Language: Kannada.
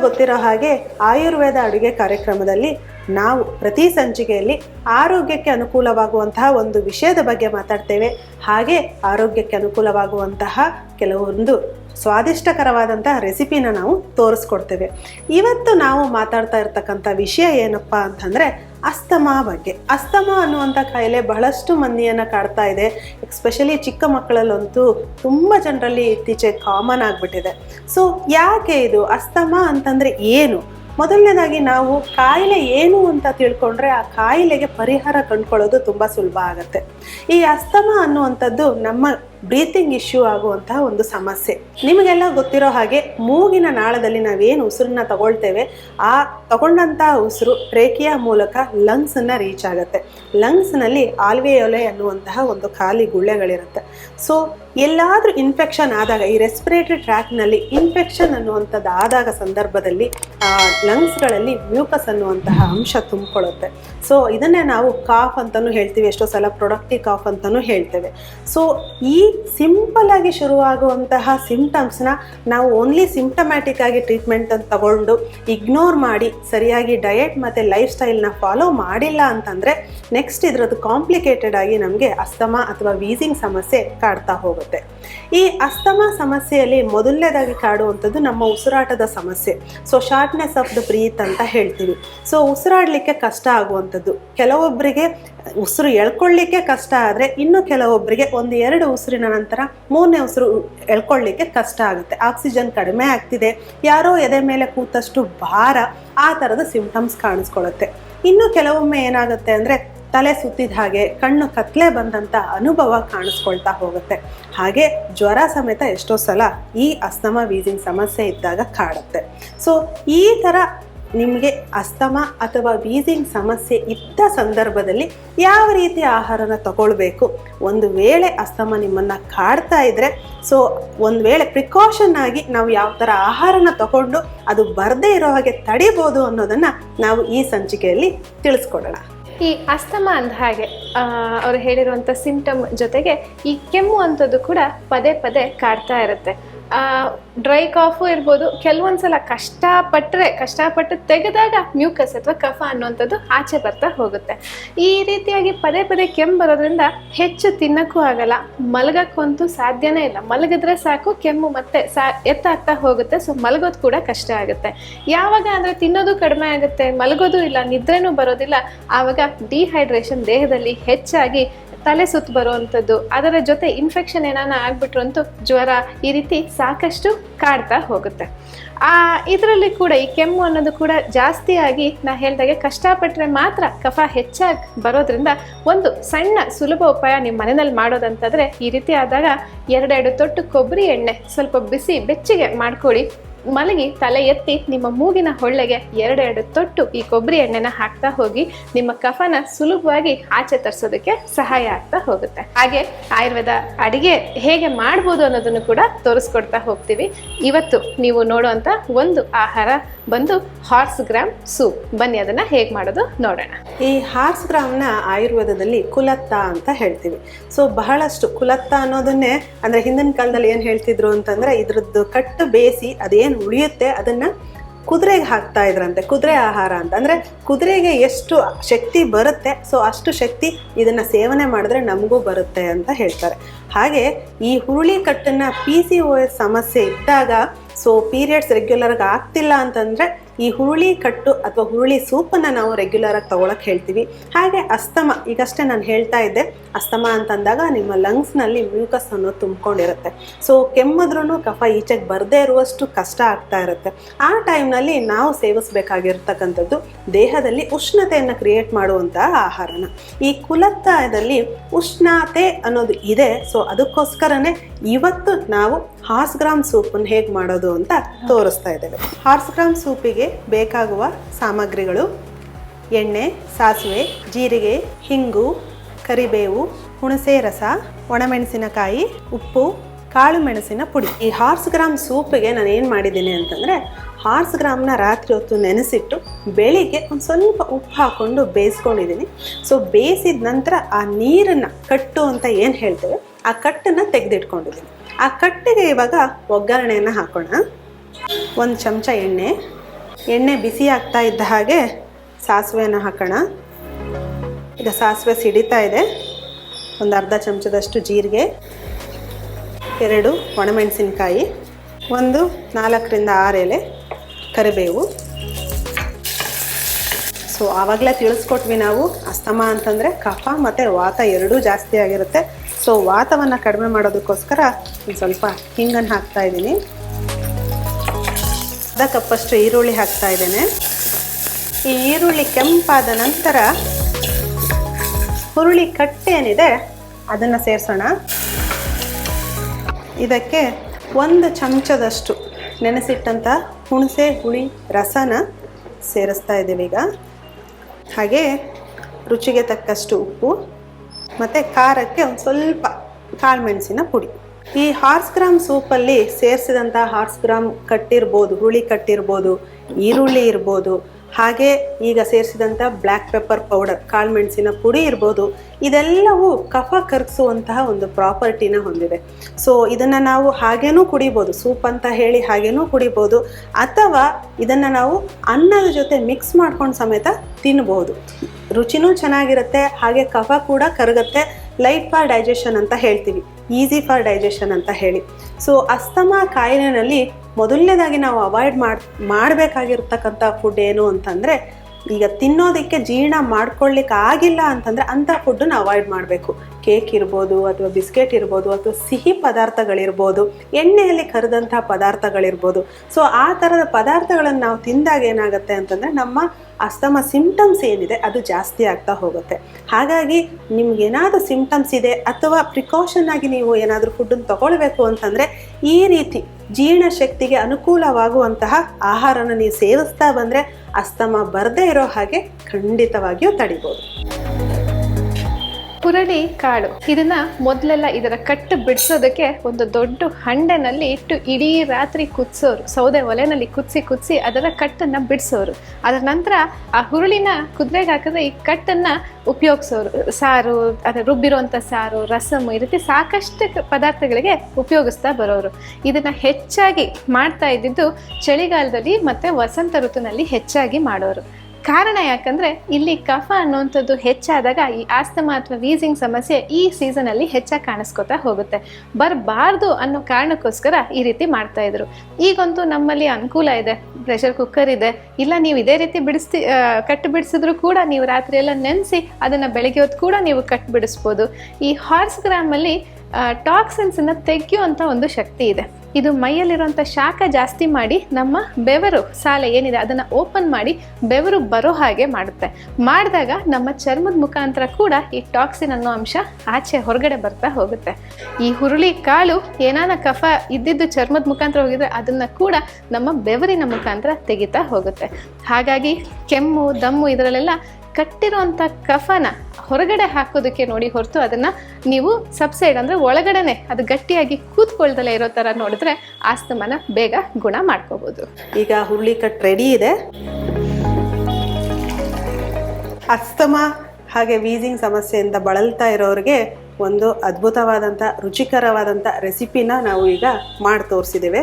ಗೊತ್ತಿರೋ ಹಾಗೆ ಆಯುರ್ವೇದ ಅಡುಗೆ ಕಾರ್ಯಕ್ರಮದಲ್ಲಿ ನಾವು ಪ್ರತಿ ಸಂಚಿಕೆಯಲ್ಲಿ ಆರೋಗ್ಯಕ್ಕೆ ಅನುಕೂಲವಾಗುವಂತಹ ಒಂದು ವಿಷಯದ ಬಗ್ಗೆ ಮಾತಾಡ್ತೇವೆ. ಹಾಗೆ ಆರೋಗ್ಯಕ್ಕೆ ಅನುಕೂಲವಾಗುವಂತಹ ಕೆಲವೊಂದು ಸ್ವಾದಿಷ್ಟಕರವಾದಂತಹ ರೆಸಿಪಿನ ನಾವು ತೋರಿಸ್ಕೊಡ್ತೇವೆ. ಇವತ್ತು ನಾವು ಮಾತಾಡ್ತಾ ಇರ್ತಕ್ಕಂಥ ವಿಷಯ ಏನಪ್ಪ ಅಂತಂದರೆ ಅಸ್ತಮಾ ಬಗ್ಗೆ. ಅಸ್ತಮಾ ಅನ್ನುವಂಥ ಕಾಯಿಲೆ ಬಹಳಷ್ಟು ಮಂದಿಯನ್ನು ಕಾಡ್ತಾ ಇದೆ. ಎಸ್ಪೆಷಲಿ ಚಿಕ್ಕ ಮಕ್ಕಳಲ್ಲಂತೂ ತುಂಬ ಜನರಲ್ಲಿ ಇತ್ತೀಚೆಗೆ ಕಾಮನ್ ಆಗಿಬಿಟ್ಟಿದೆ. ಸೊ, ಯಾಕೆ ಇದು? ಅಸ್ತಮಾ ಅಂತಂದರೆ ಏನು? ಮೊದಲನೇದಾಗಿ ನಾವು ಕಾಯಿಲೆ ಏನು ಅಂತ ತಿಳ್ಕೊಂಡ್ರೆ ಆ ಕಾಯಿಲೆಗೆ ಪರಿಹಾರ ಕಂಡುಕೊಳ್ಳೋದು ತುಂಬ ಸುಲಭ ಆಗುತ್ತೆ. ಈ ಅಸ್ತಮಾ ಅನ್ನುವಂಥದ್ದು ನಮ್ಮ ಬ್ರೀತಿಂಗ್ ಇಶ್ಯೂ ಆಗುವಂತಹ ಒಂದು ಸಮಸ್ಯೆ. ನಿಮಗೆಲ್ಲ ಗೊತ್ತಿರೋ ಹಾಗೆ ಮೂಗಿನ ನಾಳದಲ್ಲಿ ನಾವೇನು ಉಸಿರನ್ನ ತಗೊಳ್ತೇವೆ, ಆ ತಗೊಂಡಂತಹ ಉಸಿರು ರೇಖೆಯ ಮೂಲಕ ಲಂಗ್ಸನ್ನು ರೀಚ್ ಆಗುತ್ತೆ. ಲಂಗ್ಸ್ನಲ್ಲಿ ಆಲ್ವೇಯೊಲೆ ಅನ್ನುವಂತಹ ಒಂದು ಖಾಲಿ ಗುಳ್ಳೆಗಳಿರುತ್ತೆ. ಸೊ ಎಲ್ಲಾದರೂ ಇನ್ಫೆಕ್ಷನ್ ಆದಾಗ, ಈ ರೆಸ್ಪಿರೇಟರಿ ಟ್ರ್ಯಾಕ್ನಲ್ಲಿ ಇನ್ಫೆಕ್ಷನ್ ಅನ್ನುವಂಥದ್ದು ಆದಾಗ ಸಂದರ್ಭದಲ್ಲಿ, ಆ ಲಂಗ್ಸ್ಗಳಲ್ಲಿ ಮ್ಯೂಕಸ್ ಅನ್ನುವಂತಹ ಅಂಶ ತುಂಬಿಕೊಳ್ಳುತ್ತೆ. ಸೊ ಇದನ್ನೇ ನಾವು ಕಾಫ್ ಅಂತಲೂ ಹೇಳ್ತೀವಿ, ಎಷ್ಟೋ ಸಲ ಪ್ರೊಡಕ್ಟಿವ್ ಕಾಫ್ ಅಂತಲೂ ಹೇಳ್ತೇವೆ. ಸೊ ಈ ಸಿಂಪಲ್ ಆಗಿ ಶುರುವಾಗುವಂತಹ ಸಿಂಪ್ಟಮ್ಸ್ನ ನಾವು ಓನ್ಲಿ ಸಿಂಪ್ಟಮ್ಯಾಟಿಕ್ ಆಗಿ ಟ್ರೀಟ್ಮೆಂಟ್ ಅಂತ ತಗೊಂಡು ಇಗ್ನೋರ್ ಮಾಡಿ, ಸರಿಯಾಗಿ ಡಯೆಟ್ ಮತ್ತು ಲೈಫ್ ಸ್ಟೈಲ್ನ ಫಾಲೋ ಮಾಡಿಲ್ಲ ಅಂತಂದರೆ ನೆಕ್ಸ್ಟ್ ಇದರದ್ದು ಕಾಂಪ್ಲಿಕೇಟೆಡ್ ಆಗಿ ನಮಗೆ ಅಸ್ತಮ ಅಥವಾ ವೀಸಿಂಗ್ ಸಮಸ್ಯೆ ಕಾಡ್ತಾ ಹೋಗುತ್ತೆ. ಈ ಅಸ್ತಮ ಸಮಸ್ಯೆಯಲ್ಲಿ ಮೊದಲನೇದಾಗಿ ಕಾಡುವಂಥದ್ದು ನಮ್ಮ ಉಸಿರಾಟದ ಸಮಸ್ಯೆ. So shortness of the breath ಅಂತ ಹೇಳ್ತೀವಿ. ಸೊ ಉಸಿರಾಡಲಿಕ್ಕೆ ಕಷ್ಟ ಆಗುವಂಥದ್ದು. ಕೆಲವೊಬ್ಬರಿಗೆ ಉಸಿರು ಎಳ್ಕೊಳ್ಳಿಕ್ಕೆ ಕಷ್ಟ ಆದರೆ ಇನ್ನು ಕೆಲವೊಬ್ಬರಿಗೆ ಒಂದು ಎರಡು ಉಸಿರಿನ ನಂತರ ಮೂರನೇ ಉಸಿರು ಎಳ್ಕೊಳ್ಳಿಕ್ಕೆ ಕಷ್ಟ ಆಗುತ್ತೆ. ಆಕ್ಸಿಜನ್ ಕಡಿಮೆ ಆಗ್ತಿದೆ. ಯಾರೋ ಎದೆ ಮೇಲೆ ಕೂತಷ್ಟು ಭಾರ ಆ ಥರದ ಸಿಂಪ್ಟಮ್ಸ್ ಕಾಣಿಸ್ಕೊಳ್ಳುತ್ತೆ. ಇನ್ನು ಕೆಲವೊಮ್ಮೆ ಏನಾಗುತ್ತೆ ಅಂದರೆ ತಲೆ ಸುತ್ತಿದ ಹಾಗೆ ಕಣ್ಣು ಕತ್ಲೆ ಬಂದಂಥ ಅನುಭವ ಕಾಣಿಸ್ಕೊಳ್ತಾ ಹೋಗುತ್ತೆ. ಹಾಗೆ ಜ್ವರ ಸಮೇತ ಎಷ್ಟೋ ಸಲ ಈ ಅಸ್ತಮ ವೀಸಿಂಗ್ ಸಮಸ್ಯೆ ಇದ್ದಾಗ ಕಾಡುತ್ತೆ. ಸೊ ಈ ಥರ ನಿಮಗೆ ಅಸ್ತಮ ಅಥವಾ ವೀಸಿಂಗ್ ಸಮಸ್ಯೆ ಇದ್ದ ಸಂದರ್ಭದಲ್ಲಿ ಯಾವ ರೀತಿ ಆಹಾರನ ತಗೊಳ್ಬೇಕು? ಒಂದು ವೇಳೆ ಅಸ್ತಮ ನಿಮ್ಮನ್ನು ಕಾಡ್ತಾ ಇದ್ದರೆ ಸೊ ಒಂದು ವೇಳೆ ಪ್ರಿಕಾಷನ್ ಆಗಿ ನಾವು ಯಾವ ಥರ ಆಹಾರನ ತಗೊಂಡು ಅದು ಬರದೇ ಇರೋ ಹಾಗೆ ತಡಿಬೋದು ಅನ್ನೋದನ್ನು ನಾವು ಈ ಸಂಚಿಕೆಯಲ್ಲಿ ತಿಳಿಸ್ಕೊಡೋಣ. ಈ ಅಸ್ತಮ ಅಂದ ಹಾಗೆ ಅವರು ಹೇಳಿರುವಂಥ ಸಿಂಪ್ಟಮ್ ಜೊತೆಗೆ ಈ ಕೆಮ್ಮು ಅಂಥದ್ದು ಕೂಡ ಪದೇ ಪದೇ ಕಾಡ್ತಾ ಇರುತ್ತೆ. ಡ್ರೈ ಕಾಫು ಇರ್ಬೋದು. ಕೆಲವೊಂದ್ಸಲ ಕಷ್ಟಪಟ್ಟರೆ ಕಷ್ಟಪಟ್ಟು ತೆಗೆದಾಗ ಮ್ಯೂಕಸ್ ಅಥವಾ ಕಫ ಅನ್ನುವಂಥದ್ದು ಆಚೆ ಬರ್ತಾ ಹೋಗುತ್ತೆ. ಈ ರೀತಿಯಾಗಿ ಪದೇ ಪದೇ ಕೆಮ್ಮು ಬರೋದ್ರಿಂದ ಹೆಚ್ಚು ತಿನ್ನಕ್ಕೂ ಆಗಲ್ಲ. ಮಲಗಕ್ಕಂತೂ ಸಾಧ್ಯನೇ ಇಲ್ಲ. ಮಲಗಿದ್ರೆ ಸಾಕು, ಕೆಮ್ಮು ಮತ್ತೆ ಸಾ ಎತ್ತಾಗ್ತಾ ಹೋಗುತ್ತೆ. ಸೊ ಮಲಗೋದು ಕೂಡ ಕಷ್ಟ ಆಗುತ್ತೆ. ಯಾವಾಗ ಅಂದರೆ ತಿನ್ನೋದು ಕಡಿಮೆ ಆಗುತ್ತೆ, ಮಲಗೋದು ಇಲ್ಲ, ನಿದ್ರೆನೂ ಬರೋದಿಲ್ಲ. ಆವಾಗ ಡಿಹೈಡ್ರೇಷನ್ ದೇಹದಲ್ಲಿ ಹೆಚ್ಚಾಗಿ ತಲೆ ಸುತ್ತು ಬರುವಂಥದ್ದು, ಅದರ ಜೊತೆ ಇನ್ಫೆಕ್ಷನ್ ಏನಾನ ಆಗ್ಬಿಟ್ರು ಅಂತೂ ಜ್ವರ ಈ ರೀತಿ ಸಾಕಷ್ಟು ಕಾಡ್ತಾ ಹೋಗುತ್ತೆ. ಆ, ಇದರಲ್ಲಿ ಕೂಡ ಈ ಕೆಮ್ಮು ಅನ್ನೋದು ಕೂಡ ಜಾಸ್ತಿಯಾಗಿ ನಾ ಹೇಳಿದಾಗೆ ಕಷ್ಟಪಟ್ಟರೆ ಮಾತ್ರ ಕಫ ಹೆಚ್ಚಾಗಿ ಬರೋದ್ರಿಂದ ಒಂದು ಸಣ್ಣ ಸುಲಭ ಉಪಾಯ ನಿಮ್ಮ ಮನೆಯಲ್ಲಿ ಮಾಡೋದಂತಂದರೆ ಈ ರೀತಿ ಆದಾಗ ಎರಡೆರಡು ತೊಟ್ಟು ಕೊಬ್ಬರಿ ಎಣ್ಣೆ ಸ್ವಲ್ಪ ಬಿಸಿ ಬೆಚ್ಚಗೆ ಮಾಡ್ಕೊಳ್ಳಿ ಮಲಗಿ ತಲೆ ಎತ್ತಿ ನಿಮ್ಮ ಮೂಗಿನ ಹೊಳ್ಳೆಗೆ ಎರಡೆರಡು ತೊಟ್ಟು ಈ ಕೊಬ್ಬರಿ ಎಣ್ಣೆನ ಹಾಕ್ತಾ ಹೋಗಿ ನಿಮ್ಮ ಕಫನ ಸುಲಭವಾಗಿ ಆಚೆ ತರಿಸೋದಕ್ಕೆ ಸಹಾಯ ಆಗ್ತಾ ಹೋಗುತ್ತೆ. ಹಾಗೆ ಆಯುರ್ವೇದ ಅಡಿಗೆ ಹೇಗೆ ಮಾಡ್ಬೋದು ಅನ್ನೋದನ್ನು ಕೂಡ ತೋರಿಸ್ಕೊಡ್ತಾ ಹೋಗ್ತೀವಿ. ಇವತ್ತು ನೀವು ನೋಡುವಂಥ ಒಂದು ಆಹಾರ ಬಂದು ಹಾರ್ಸ್ ಗ್ರಾಮ್ ಸೂಪ್. ಬನ್ನಿ ಅದನ್ನ ಹೇಗೆ ಮಾಡೋದು ನೋಡೋಣ. ಈ ಹಾರ್ಸ್ ಗ್ರಾಮ್ನ ಆಯುರ್ವೇದದಲ್ಲಿ ಕುಲತ್ತ ಅಂತ ಹೇಳ್ತೀವಿ. ಸೊ, ಬಹಳಷ್ಟು ಕುಲತ್ತ ಅನ್ನೋದನ್ನೇ ಅಂದರೆ ಹಿಂದಿನ ಕಾಲದಲ್ಲಿ ಏನು ಹೇಳ್ತಿದ್ರು ಅಂತಂದರೆ ಇದ್ರದ್ದು ಕಟ್ಟು ಬೇಯಿಸಿ ಅದೇನು ಉಳಿಯುತ್ತೆ ಅದನ್ನು ಕುದುರೆಗೆ ಹಾಕ್ತಾ ಇದ್ರಂತೆ, ಕುದುರೆ ಆಹಾರ ಅಂತ. ಅಂದರೆ ಕುದುರೆಗೆ ಎಷ್ಟು ಶಕ್ತಿ ಬರುತ್ತೆ ಸೊ ಅಷ್ಟು ಶಕ್ತಿ ಇದನ್ನು ಸೇವನೆ ಮಾಡಿದ್ರೆ ನಮಗೂ ಬರುತ್ತೆ ಅಂತ ಹೇಳ್ತಾರೆ. ಹಾಗೆ ಈ ಹುರುಳಿ ಕಟ್ಟನ್ನು ಪಿ ಸಿ ಒ ಎಸ್ ಸಮಸ್ಯೆ ಇದ್ದಾಗ ಸೊ ಪೀರಿಯಡ್ಸ್ ರೆಗ್ಯುಲರ್ಗೆ ಆಗ್ತಿಲ್ಲ ಅಂತಂದರೆ ಈ ಹುರುಳಿ ಕಟ್ಟು ಅಥವಾ ಹುರುಳಿ ಸೂಪನ್ನು ನಾವು ರೆಗ್ಯುಲರಾಗಿ ತೊಗೊಳಕ್ಕೆ ಹೇಳ್ತೀವಿ. ಹಾಗೆ ಅಸ್ತಮ, ಈಗಷ್ಟೇ ನಾನು ಹೇಳ್ತಾ ಇದ್ದೆ. ಅಸ್ತಮ ಅಂತಂದಾಗ ನಿಮ್ಮ ಲಂಗ್ಸ್ನಲ್ಲಿ ಮ್ಯೂಕಸ್ ಅನ್ನೋದು ತುಂಬ್ಕೊಂಡಿರುತ್ತೆ. ಸೊ ಕೆಮ್ಮದ್ರೂ ಕಫ ಈಚೆಗೆ ಬರದೇ ಇರುವಷ್ಟು ಕಷ್ಟ ಆಗ್ತಾ ಇರುತ್ತೆ. ಆ ಟೈಮ್ನಲ್ಲಿ ನಾವು ಸೇವಿಸಬೇಕಾಗಿರ್ತಕ್ಕಂಥದ್ದು ದೇಹದಲ್ಲಿ ಉಷ್ಣತೆಯನ್ನು ಕ್ರಿಯೇಟ್ ಮಾಡುವಂತಹ ಆಹಾರನ. ಈ ಕುಲತ್ತಾಯದಲ್ಲಿ ಉಷ್ಣತೆ ಅನ್ನೋದು ಇದೆ. ಸೊ ಅದಕ್ಕೋಸ್ಕರನೇ ಇವತ್ತು ನಾವು ಹಾರ್ಸ್ ಗ್ರಾಮ್ ಸೂಪನ್ನು ಹೇಗೆ ಮಾಡೋದು ಅಂತ ತೋರಿಸ್ತಾ ಇದ್ದೇವೆ. ಹಾರ್ಸ್ ಗ್ರಾಮ್ ಸೂಪಿಗೆ ಬೇಕಾಗುವ ಸಾಮಗ್ರಿಗಳು ಎಣ್ಣೆ, ಸಾಸಿವೆ, ಜೀರಿಗೆ, ಹಿಂಗು, ಕರಿಬೇವು, ಹುಣಸೆ ರಸ, ಒಣಮೆಣಸಿನಕಾಯಿ, ಉಪ್ಪು ಕಾಳು ಮೆಣಸಿನ ಪುಡಿ. ಈ ಹಾರ್ಸ್ ಗ್ರಾಮ್ ಸೂಪಿಗೆ ನಾನು ಏನು ಮಾಡಿದ್ದೀನಿ ಅಂತಂದರೆ, ಹಾರ್ಸ್ ಗ್ರಾಮ್ನ ರಾತ್ರಿ ಹೊತ್ತು ನೆನೆಸಿಟ್ಟು ಬೆಳಿಗ್ಗೆ ಒಂದು ಸ್ವಲ್ಪ ಉಪ್ಪು ಹಾಕ್ಕೊಂಡು ಬೇಯಿಸ್ಕೊಂಡಿದ್ದೀನಿ. ಸೊ ಬೇಯಿಸಿದ ನಂತರ ಆ ನೀರನ್ನು ಕಟ್ಟು ಅಂತ ಏನು ಹೇಳ್ತೇವೆ? ಆ ಕಟ್ಟನ್ನು ತೆಗೆದಿಟ್ಕೊಂಡಿದ್ದೀನಿ. ಆ ಕಟ್ಟಿಗೆ ಇವಾಗ ಒಗ್ಗರಣೆಯನ್ನು ಹಾಕೋಣ. ಒಂದು ಚಮಚ ಎಣ್ಣೆ. ಎಣ್ಣೆ ಬಿಸಿ ಆಗ್ತಾ ಇದ್ದ ಹಾಗೆ ಸಾಸಿವೆಯನ್ನು ಹಾಕೋಣ. ಈಗ ಸಾಸಿವೆ ಸಿಡಿತಾ ಇದೆ. ಒಂದು ಅರ್ಧ ಚಮಚದಷ್ಟು ಜೀರಿಗೆ. ಎರಡು ಒಣಮೆಣಸಿನಕಾಯಿ, ಒಂದು ನಾಲ್ಕರಿಂದ ಆರು ಎಲೆ, ಕರಿಬೇವು. ಸೊ ಆವಾಗಲೇ ತಿಳಿಸ್ಕೊಟ್ವಿ ನಾವು ಅಸ್ತಮ ಅಂತಂದರೆ ಕಫ ಮತ್ತು ವಾತ ಎರಡೂ ಜಾಸ್ತಿ ಆಗಿರುತ್ತೆ. ಸೊ ವಾತವನ್ನು ಕಡಿಮೆ ಮಾಡೋದಕ್ಕೋಸ್ಕರ ಒಂದು ಸ್ವಲ್ಪ ಹಿಂಗನ್ನು ಹಾಕ್ತಾ ಇದ್ದೀನಿ. ಅರ್ಧ ಕಪ್ಪಷ್ಟು ಈರುಳ್ಳಿ ಹಾಕ್ತಾ ಇದ್ದೇನೆ. ಈ ಈರುಳ್ಳಿ ಕೆಂಪಾದ ನಂತರ ಹುರುಳಿ ಕಟ್ಟೆ ಏನಿದೆ ಅದನ್ನು ಸೇರಿಸೋಣ. ಇದಕ್ಕೆ ಒಂದು ಚಮಚದಷ್ಟು ನೆನೆಸಿಟ್ಟಂಥ ಹುಣಸೆ ಹುಳಿ ರಸನ ಸೇರಿಸ್ತಾ ಇದ್ದೀವಿ ಈಗ. ಹಾಗೆ ರುಚಿಗೆ ತಕ್ಕಷ್ಟು ಉಪ್ಪು ಮತ್ತು ಖಾರಕ್ಕೆ ಒಂದು ಸ್ವಲ್ಪ ಕಾಳುಮೆಣಸಿನ ಪುಡಿ. ಈ ಹಾರ್ಸ್ ಗ್ರಾಮ್ ಸೂಪಲ್ಲಿ ಸೇರಿಸಿದಂಥ ಹಾರ್ಸ್ ಗ್ರಾಮ್ ಕಟ್ಟಿರ್ಬೋದು, ಹುಳಿ ಕಟ್ಟಿರ್ಬೋದು, ಈರುಳ್ಳಿ ಇರ್ಬೋದು ಹಾಗೆ ಈಗ ಸೇರಿಸಿದಂಥ ಬ್ಲ್ಯಾಕ್ ಪೆಪ್ಪರ್ ಪೌಡರ್ ಕಾಳುಮೆಣಸಿನ ಪುಡಿ ಇರ್ಬೋದು. ಇದೆಲ್ಲವೂ ಕಫ ಕರಗಿಸುವಂತಹ ಒಂದು ಪ್ರಾಪರ್ಟಿನ ಹೊಂದಿದೆ. ಸೊ ಇದನ್ನು ನಾವು ಹಾಗೇನೂ ಕುಡಿಬೋದು ಸೂಪ್ ಅಂತ ಹೇಳಿ ಹಾಗೇನೂ ಕುಡಿಬೋದು, ಅಥವಾ ಇದನ್ನು ನಾವು ಅನ್ನದ ಜೊತೆ ಮಿಕ್ಸ್ ಮಾಡ್ಕೊಂಡು ಸಮೇತ ತಿನ್ಬೋದು. ರುಚಿನೂ ಚೆನ್ನಾಗಿರುತ್ತೆ, ಹಾಗೆ ಕಫ ಕೂಡ ಕರಗುತ್ತೆ ಲೈಟ್ ಫಾರ್ ಡೈಜೆಷನ್ ಅಂತ ಹೇಳ್ತೀವಿ. ಈಸಿ ಫಾರ್ ಡೈಜೆಷನ್ ಅಂತ ಹೇಳಿ. ಸೊ ಅಸ್ತಮಾ ಕಾಯಿಲೆನಲ್ಲಿ ಮೊದಲನೇದಾಗಿ ನಾವು ಅವಾಯ್ಡ್ ಮಾಡಿ, ಮಾಡಬೇಕಾಗಿರ್ತಕ್ಕಂಥ ಫುಡ್ ಏನು ಅಂತಂದರೆ, ಈಗ ತಿನ್ನೋದಕ್ಕೆ ಜೀರ್ಣ ಮಾಡ್ಕೊಳ್ಳಿಕ್ಕೆ ಆಗಿಲ್ಲ ಅಂತಂದರೆ ಅಂಥ ಫುಡ್ಡನ್ನು ಅವಾಯ್ಡ್ ಮಾಡಬೇಕು. ಕೇಕ್ ಇರ್ಬೋದು ಅಥವಾ ಬಿಸ್ಕೆಟ್ ಇರ್ಬೋದು ಅಥವಾ ಸಿಹಿ ಪದಾರ್ಥಗಳಿರ್ಬೋದು, ಎಣ್ಣೆಯಲ್ಲಿ ಕರೆದಂಥ ಪದಾರ್ಥಗಳಿರ್ಬೋದು. ಸೊ ಆ ಥರದ ಪದಾರ್ಥಗಳನ್ನು ನಾವು ತಿಂದಾಗ ಏನಾಗುತ್ತೆ ಅಂತಂದರೆ, ನಮ್ಮ ಅಸ್ತಮ ಸಿಂಪ್ಟಮ್ಸ್ ಏನಿದೆ ಅದು ಜಾಸ್ತಿ ಆಗ್ತಾ ಹೋಗುತ್ತೆ. ಹಾಗಾಗಿ ನಿಮ್ಗೆ ಏನಾದರೂ ಸಿಂಪ್ಟಮ್ಸ್ ಇದೆ ಅಥವಾ ಪ್ರಿಕಾಷನ್ ಆಗಿ ನೀವು ಏನಾದರೂ ಫುಡ್ಡನ್ನು ತಗೊಳ್ಬೇಕು ಅಂತಂದರೆ, ಈ ರೀತಿ ಜೀರ್ಣಶಕ್ತಿಗೆ ಅನುಕೂಲವಾಗುವಂತಹ ಆಹಾರನ ನೀವು ಸೇವಿಸ್ತಾ ಬಂದರೆ ಅಸ್ತಮ ಬರದೇ ಇರೋ ಹಾಗೆ ಖಂಡಿತವಾಗಿಯೂ ತಡಿಬೋದು. ಹುರಳಿ ಕಾಳು. ಇದನ್ನ ಮೊದಲೆಲ್ಲ ಇದರ ಕಟ್ಟು ಬಿಡಿಸೋದಕ್ಕೆ ಒಂದು ದೊಡ್ಡ ಹಂಡೆನಲ್ಲಿ ಇಟ್ಟು ಇಡೀ ರಾತ್ರಿ ಕುದಿಸೋರು. ಸೌದೆ ಒಲೆನಲ್ಲಿ ಕುದಿಸಿ ಕುದಿಸಿ ಅದರ ಕಟ್ಟನ್ನು ಬಿಡಿಸೋರು. ಅದರ ನಂತರ ಆ ಹುರುಳಿನ ಕುದುರೆಗೆ ಹಾಕಿದ್ರೆ ಈ ಕಟ್ಟನ್ನು ಉಪಯೋಗಿಸೋರು. ಸಾರು ಅದರ ರುಬ್ಬಿರುವಂಥ ಸಾರು ರಸಮ್ ಈ ರೀತಿ ಸಾಕಷ್ಟು ಪದಾರ್ಥಗಳಿಗೆ ಉಪಯೋಗಿಸ್ತಾ ಬರೋರು. ಇದನ್ನು ಹೆಚ್ಚಾಗಿ ಮಾಡ್ತಾ ಇದ್ದಿದ್ದು ಚಳಿಗಾಲದಲ್ಲಿ ಮತ್ತು ವಸಂತ ಋತುನಲ್ಲಿ ಹೆಚ್ಚಾಗಿ ಮಾಡೋರು. ಕಾರಣ ಯಾಕಂದ್ರೆ ಇಲ್ಲಿ ಕಫ ಅನ್ನುವಂಥದ್ದು ಹೆಚ್ಚಾದಾಗ ಈ ಆಸ್ತಮಾ ಅಥವಾ ವೀಸಿಂಗ್ ಸಮಸ್ಯೆ ಈ ಸೀಸನ್ ಅಲ್ಲಿ ಹೆಚ್ಚಾಗಿ ಕಾಣಿಸ್ಕೊತಾ ಹೋಗುತ್ತೆ. ಬರಬಾರ್ದು ಅನ್ನೋ ಕಾರಣಕ್ಕೋಸ್ಕರ ಈ ರೀತಿ ಮಾಡ್ತಾ ಇದ್ರು. ಈಗಂತೂ ನಮ್ಮಲ್ಲಿ ಅನುಕೂಲ ಇದೆ ಪ್ರೆಷರ್ ಕುಕ್ಕರ್ ಇದೆ. ಇಲ್ಲ, ನೀವು ಇದೇ ರೀತಿ ಬಿಡಿಸ್ತಿ ಕಟ್ ಕಟ್ಟು ಬಿಡಿಸಿದ್ರು ಕೂಡ ನೀವು ರಾತ್ರಿ ಎಲ್ಲ ನೆನೆಸಿ ಅದನ್ನು ಬೆಳಗ್ಗೆ ಹೊತ್ತು ಕೂಡ ನೀವು ಕಟ್ ಬಿಡಿಸ್ಬೋದು ಈ ಹಾರ್ಸ್ ಗ್ರಾಮಲ್ಲಿ ಟಾಕ್ಸಿನ್ಸನ್ನು ತೆಗೆಯುವಂಥ ಒಂದು ಶಕ್ತಿ ಇದೆ. ಇದು ಮೈಯಲ್ಲಿರುವಂಥ ಶಾಖ ಜಾಸ್ತಿ ಮಾಡಿ ನಮ್ಮ ಬೆವರು ಸಾಲೆ ಏನಿದೆ ಅದನ್ನು ಓಪನ್ ಮಾಡಿ ಬೆವರು ಬರೋ ಹಾಗೆ ಮಾಡುತ್ತೆ. ಮಾಡಿದಾಗ ನಮ್ಮ ಚರ್ಮದ ಮುಖಾಂತರ ಕೂಡ ಈ ಟಾಕ್ಸಿನ್ ಅನ್ನೋ ಅಂಶ ಆಚೆ ಹೊರಗಡೆ ಬರ್ತಾ ಹೋಗುತ್ತೆ. ಈ ಹುರುಳಿ ಕಾಳು ಏನಾನ ಕಫ ಇದ್ದಿದ್ದು ಚರ್ಮದ ಮುಖಾಂತರ ಹೋಗಿದ್ರೆ ಅದನ್ನು ಕೂಡ ನಮ್ಮ ಬೆವರಿನ ಮುಖಾಂತರ ತೆಗಿತಾ ಹೋಗುತ್ತೆ. ಹಾಗಾಗಿ ಕೆಮ್ಮು, ದಮ್ಮು ಇದರಲ್ಲೆಲ್ಲ ಕಟ್ಟಿರುವಂಥ ಕಫನ ಹೊರಗಡೆ ಹಾಕೋದಕ್ಕೆ ನೋಡಿ ಹೊರತು ಅದನ್ನು ನೀವು ಸಬ್ಸೈಡ್ ಅಂದರೆ ಒಳಗಡೆನೆ ಅದು ಗಟ್ಟಿಯಾಗಿ ಕೂತ್ಕೊಳ್ದಲೇ ಇರೋ ಥರ ನೋಡಿದ್ರೆ ಆಸ್ತಮನ ಬೇಗ ಗುಣ ಮಾಡ್ಕೋಬೋದು. ಈಗ ಹುರುಳಿ ಕಟ್ ರೆಡಿ ಇದೆ. ಅಸ್ತಮ ಹಾಗೆ ವೀಸಿಂಗ್ ಸಮಸ್ಯೆಯಿಂದ ಬಳಲ್ತಾ ಇರೋರಿಗೆ ಒಂದು ಅದ್ಭುತವಾದಂಥ ರುಚಿಕರವಾದಂಥ ರೆಸಿಪಿನ ನಾವು ಈಗ ಮಾಡಿ ತೋರಿಸಿದ್ದೇವೆ